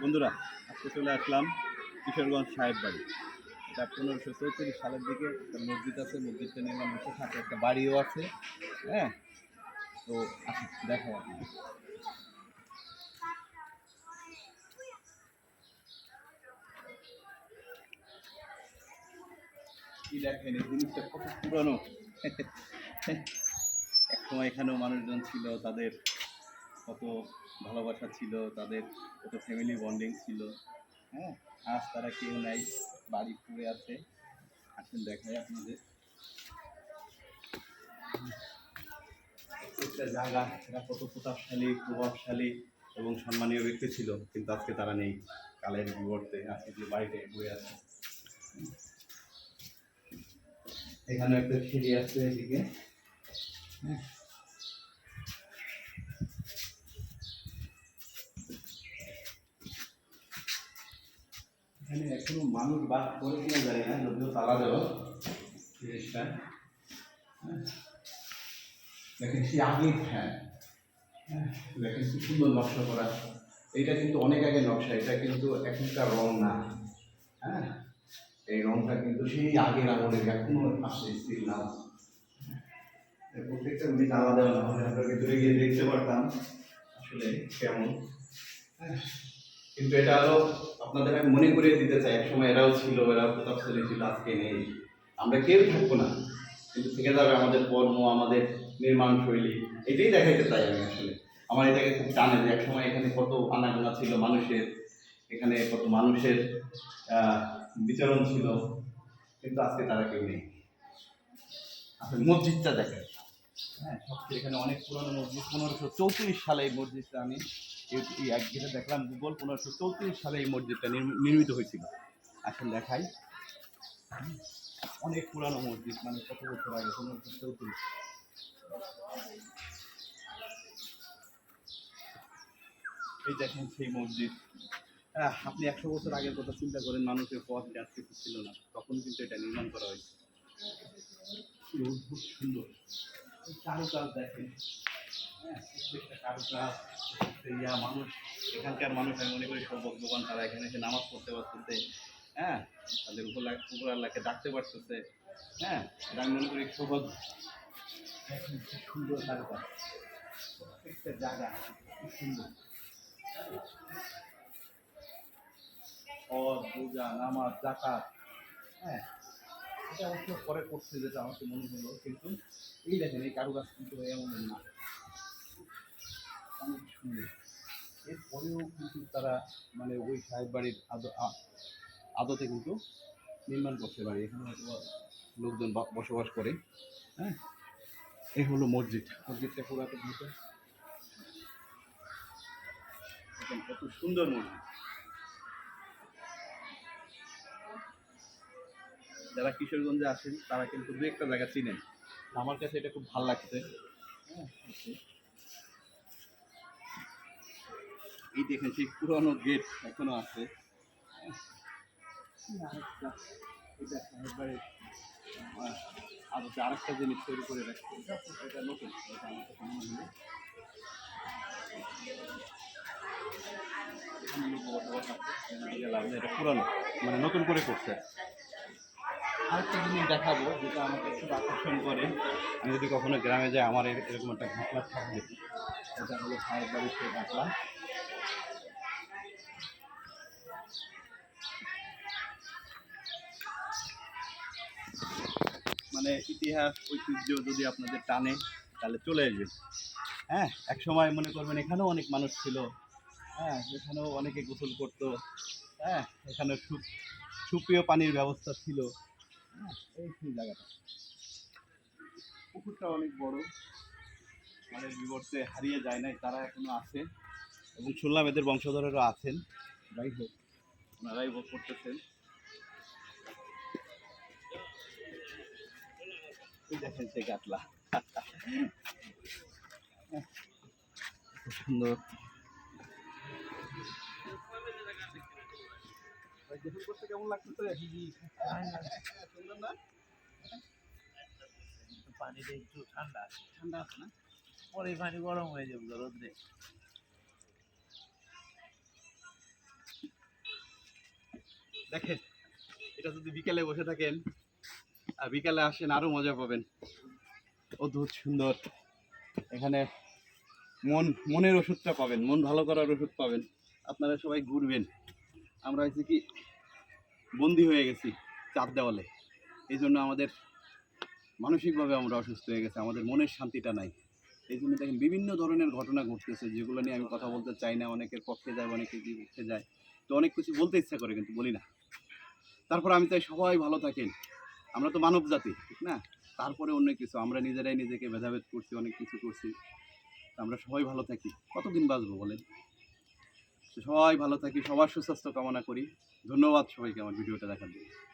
বন্ধুরা, আজকে চলে আসলাম কিশোরগঞ্জ সাহেব বাড়ি। এটা পনেরোশো চৌত্রিশ সালের দিকে একটা মসজিদ আছে, মসজিদটা নির্মাণ হচ্ছে সাথে একটা বাড়িও আছে হ্যাঁ? তো আসুন দেখাই আপনাকে কি দেখেন, এই জিনিসটা কত পুরনো। এক সময় এখানেও মানুষজন ছিল, তাদের কত ভালোবাসা ছিল, তাদের একটা ফ্যামিলি বন্ডিং ছিল। হ্যাঁ আজ তারা কেউ নাই, বাড়ি পড়ে আছে। আসেন, দেখাই আপনাদের। প্রত্যেকটা জায়গা, এরা কত প্রতাপশালী, প্রভাবশালী এবং সম্মানীয় ব্যক্তি ছিল, কিন্তু আজকে তারা নেই। কালের বিবর্তে আজকে যে বাড়িতে বয়ে আছে। এখানে একটা সিঁড়ি আছে এদিকে। হ্যাঁ। এখানে এখনও মানুষ বাস করে কিনা জানি না যদিও তালা দেওয়া জিনিসটা। হ্যাঁ। দেখেন সে আগের হ্যাঁ, দেখেন কি সুন্দর নকশা করা। এটা কিন্তু অনেক আগে নকশা এটা কিন্তু এখনকার রং না। হ্যাঁ এই রংটা কিন্তু সেই আগের আমলের এখনও আসে নাও হ্যাঁ, প্রত্যেকটা তালা দেওয়া না হলে আমরা ভেতরে গিয়ে দেখতে পারতাম আসলে কেমন। হ্যাঁ। কিন্তু এটা আরও আপনাদের আমি মনে করিয়ে দিতে চাই একসময় এরাও ছিল এরাও প্রতাপশালী ছিল, আজকে নেই। আমরা কেউ থাকব না, কিন্তু থেকে যাবে আমাদের কর্ম, আমাদের নির্মাণ শৈলী, এটাই দেখাইতে চাই আমি আসলে। আমার এটাকে খুব টানে যে একসময় এখানে কত আনাগোনা ছিল মানুষের, এখানে কত মানুষের বিচরণ ছিল, কিন্তু আজকে তারা কেউ নেই। আসলে মসজিদটা দেখেন হ্যাঁ এখানে অনেক পুরনো মসজিদ। পনেরোশো চৌত্রিশ সালে এই মসজিদটা আমি ঘেটে দেখলাম গুগল পনেরোশো চৌত্রিশ সালে এই মসজিদটা নির্মিত হয়েছিল। এখন দেখাই। অনেক পুরানো মসজিদ মানে কত বছর আগে? পনেরোশো চৌত্রিশ। এই দেখেন সেই মসজিদ। আপনি একশো বছর আগের কথা চিন্তা করেন, মানুষের পথ গাছ ছিল না। তখন কিন্তু এটা নির্মাণ করা হয়েছে। সুন্দর। কারুকাজ দেখেন। হ্যাঁ প্রত্যেকটা কারুকাজ মানুষ, এখানকার মানুষ আমি মনে করি সব ভগবান তারা এখানে এসে নামাজ পড়তে পারতেছে। হ্যাঁ তাদের উপর উপর আল্লাহকে ডাকতে পারতেছে। হ্যাঁ এটা আমি মনে করি সৌভাগ্য সুন্দর কারুকাজ প্রত্যেকটা জায়গা সুন্দর। হজ পূজা, নামাজ জাকাত হ্যাঁ এটা অবশ্য পরে করছে যেটা আমাকে মনে হলো, কিন্তু এই দেখেন, এই কারুকাজ কিন্তু এমন না। অনেক সুন্দর। এরপরেও কিন্তু তারা মানে ওই সাহেব বাড়ির আদতে কিন্তু নির্মাণ করতে পারে এখানে হয়তো লোকজন বসবাস করে হ্যাঁ? এই হলো মসজিদ। মসজিদটা মতো দেখেন, কত সুন্দর মসজিদ। যারা কিশোরগঞ্জে আসেন তারা কিন্তু দু একটা জায়গা চিনেন। আমার কাছে এটা খুব ভালো লাগছে। এই দেখেন সেই পুরনো গেট এখনও আছে। সাহেববাড়ির, আহ, আরেকটা জিনিস তৈরি করে রাখছে। এটা নতুন এটা পুরানো মানে নতুন করে করছে। আরেকটা জিনিস দেখাবো যেটা আমাকে খুব আকর্ষণ করে। আমি যদি কখনো গ্রামে যাই, আমার এরকম একটা ঘটনা থাকবে। এটা হলো সাহেব বাড়ির সেই ঘটনা। মানে ইতিহাস, ঐতিহ্য যদি আপনাদের টানে, তাহলে চলে আসবেন। হ্যাঁ এক সময় মনে করবেন এখানেও অনেক মানুষ ছিল। হ্যাঁ এখানেও অনেকে গোসল করতো। হ্যাঁ এখানে সুপ সুপ্রিয় পানির ব্যবস্থা ছিল। জায়গাটা পুকুরটা অনেক বড়। মানে বিবর্তে হারিয়ে যায় নাই, তারা এখনও আছে। এবং শুনলাম এদের বংশধরেরও আছেন। যাই হোক, ওনারাই ভোগ করতেছেন। দেখেন সেই কাতলা সুন্দর। গোসল করতে কেমন লাগতেছে? সুন্দর না পানিটা একটু ঠান্ডা ঠান্ডা আছে না? পরে পানি গরম হয়ে যাবে রোদ্রে দেখেন এটা যদি বিকেলে বসে থাকেন আর বিকালে আসেন আরও মজা পাবেন। অদ্ভুত সুন্দর। এখানে মন মনের ওষুধটা পাবেন মন ভালো করার ওষুধ পাবেন। আপনারা সবাই ঘুরবেন। আমরা হয়েছে কি বন্দি হয়ে গেছি চার দেওয়ালে। এই জন্য আমাদের মানসিকভাবে আমরা অসুস্থ হয়ে গেছি, আমাদের মনের শান্তিটা নাই। এই জন্য দেখেন বিভিন্ন ধরনের ঘটনা ঘটতেছে, যেগুলো নিয়ে আমি কথা বলতে চাই না, অনেকের পক্ষে যায় অনেকের বিপক্ষে যায়। তো অনেক কিছু বলতে ইচ্ছা করে, কিন্তু বলি না। তারপর আমি চাই সবাই ভালো থাকেন। আমরা তো মানব জাতি, ঠিক না? তারপরে অন্য কিছু, আমরা নিজেরাই নিজেকে ভেদাভেদ করছি, অনেক কিছু করছি। আমরা সবাই ভালো থাকি। কতদিন বাঁচবো বলেন? সবাই ভালো থাকি সবার সুস্বাস্থ্য কামনা করি। ধন্যবাদ সবাইকে আমার ভিডিওটা দেখার জন্য।